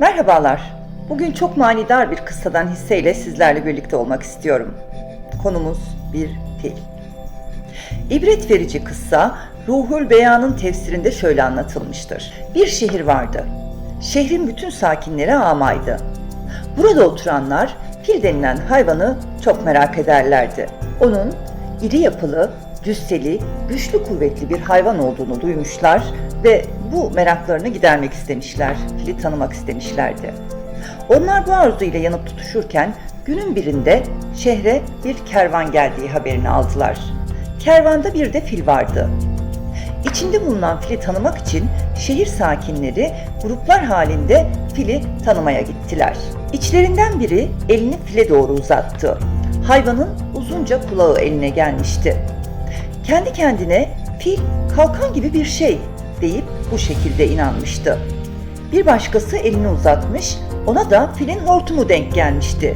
Merhabalar. Bugün çok manidar bir kıssadan hisseyle sizlerle birlikte olmak istiyorum. Konumuz bir fil. İbret verici kıssa Ruhul Beyan'ın tefsirinde şöyle anlatılmıştır. Bir şehir vardı. Şehrin bütün sakinleri amaydı. Burada oturanlar fil denilen hayvanı çok merak ederlerdi. Onun iri yapılı, cüsseli, güçlü kuvvetli bir hayvan olduğunu duymuşlar ve bu meraklarını gidermek istemişler, fili tanımak istemişlerdi. Onlar bu arzuyla yanıp tutuşurken günün birinde şehre bir kervan geldiği haberini aldılar. Kervanda bir de fil vardı. İçinde bulunan fili tanımak için şehir sakinleri gruplar halinde fili tanımaya gittiler. İçlerinden biri elini file doğru uzattı. Hayvanın uzunca kulağı eline gelmişti. Kendi kendine fil kalkan gibi bir şey deyip bu şekilde inanmıştı. Bir başkası elini uzatmış, ona da filin hortumu denk gelmişti.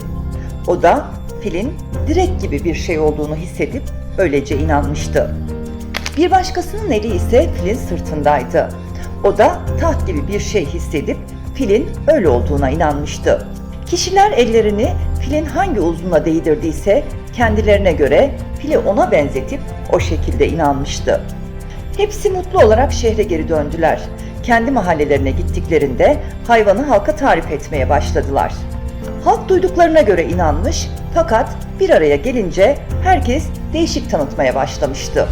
O da filin direk gibi bir şey olduğunu hissedip öylece inanmıştı. Bir başkasının eli ise filin sırtındaydı. O da taht gibi bir şey hissedip filin öyle olduğuna inanmıştı. Kişiler ellerini filin hangi uzvuna değdirdiyse kendilerine göre fili ona benzetip o şekilde inanmıştı. Hepsi mutlu olarak şehre geri döndüler. Kendi mahallelerine gittiklerinde hayvanı halka tarif etmeye başladılar. Halk duyduklarına göre inanmış fakat bir araya gelince herkes değişik tanıtmaya başlamıştı.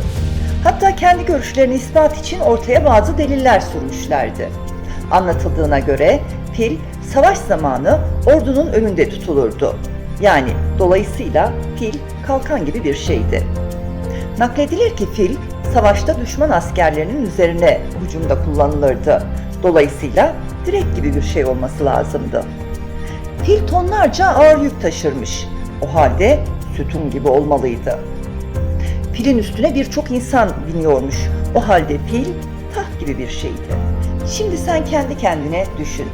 Hatta kendi görüşlerini ispat için ortaya bazı deliller sürmüşlerdi. Anlatıldığına göre fil savaş zamanı ordunun önünde tutulurdu. Yani dolayısıyla fil kalkan gibi bir şeydi. Nakledilir ki fil savaşta düşman askerlerinin üzerine hücumda kullanılırdı. Dolayısıyla direk gibi bir şey olması lazımdı. Fil tonlarca ağır yük taşırmış. O halde sütun gibi olmalıydı. Filin üstüne birçok insan biniyormuş. O halde fil taht gibi bir şeydi. Şimdi sen kendi kendine düşün.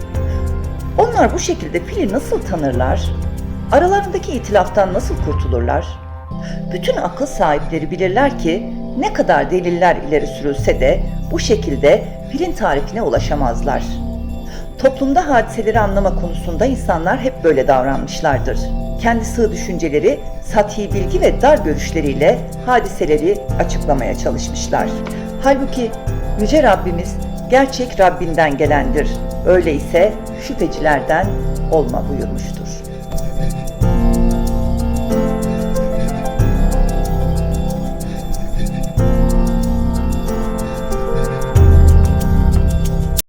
Onlar bu şekilde fili nasıl tanırlar? Aralarındaki itilaftan nasıl kurtulurlar? Bütün akıl sahipleri bilirler ki ne kadar deliller ileri sürülse de bu şekilde filin tarifine ulaşamazlar. Toplumda hadiseleri anlama konusunda insanlar hep böyle davranmışlardır. Kendi sığ düşünceleri, sathi bilgi ve dar görüşleriyle hadiseleri açıklamaya çalışmışlar. Halbuki Yüce Rabbimiz gerçek Rabbinden gelendir. Öyleyse şüphecilerden olma buyurmuştur.